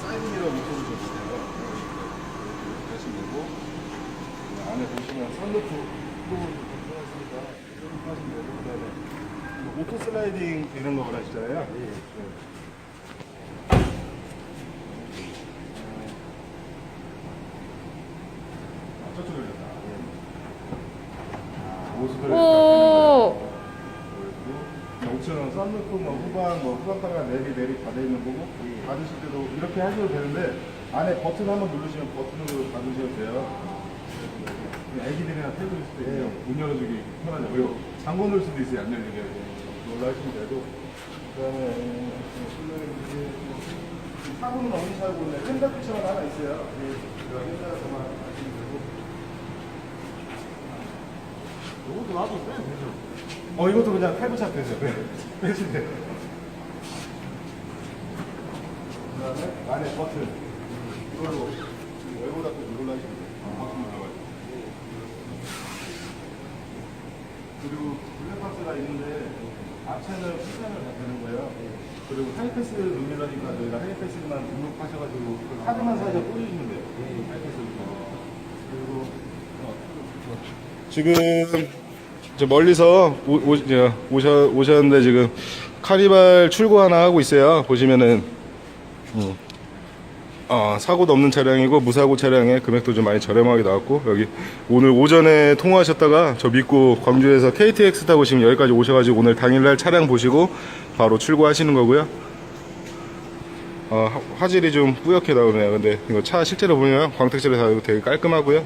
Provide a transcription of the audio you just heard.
사이드미러 밑으로 줬어요. 대신 되고 안에 보시면 선루프 네, 네. 그 오토 슬라이딩 이런 거 원하시잖아요. 네. 아, 저쪽으로 다 아, 예. 아, 모습을 5천원 썬루프 뭐 후방 뭐 후방 카메라 내비 내비 다돼 있는 거고 받으실 때도 이렇게 하셔도 되는데 안에 버튼 한번 누르시면 버튼으로 받으셔도 돼요. 애기들이나 태도 있을 때 그냥 문 열어주기 편하죠. 그리고 잠궈 놓을 수도 있어요. 안 열리게 놀라 하시면 되고 그다음에 사고는 어디 있나요? 핸드피처럼 하나 있어요. 그 핸드에서만 하시면 되고 이것도 놔도 빼도 되죠. 어 이것도 그냥 칼부착 되죠. 네. 빼시면 돼요. 그다음에 안에 버튼 이걸로 외부 닫고 눌러주시면 돼요. 버튼 눌러가지고. 그리고 블랙박스가 있는데 앞차는 풀차는 다 되는 거예요. 그리고 하이패스 누르려니까 저희가 하이패스만 등록하셔가지고 그 카드만 사서 꽂으시면 돼요. 하이패스 그리고 어, 지금 저 멀리서 오, 오, 저, 오셔, 오셨는데 지금 카니발 출고 하나 하고 있어요. 보시면은 음, 어, 사고도 없는 차량이고 무사고 차량에 금액도 좀 많이 저렴하게 나왔고 여기 오늘 오전에 통화하셨다가 저 믿고 광주에서 KTX 타고 지금 여기까지 오셔가지고 오늘 당일날 차량 보시고 바로 출고하시는 거고요. 어, 화- 화질이 좀 뿌옇게 나오네요. 근데 이거 차 실제로 보면 광택실에서 되게 깔끔하고요.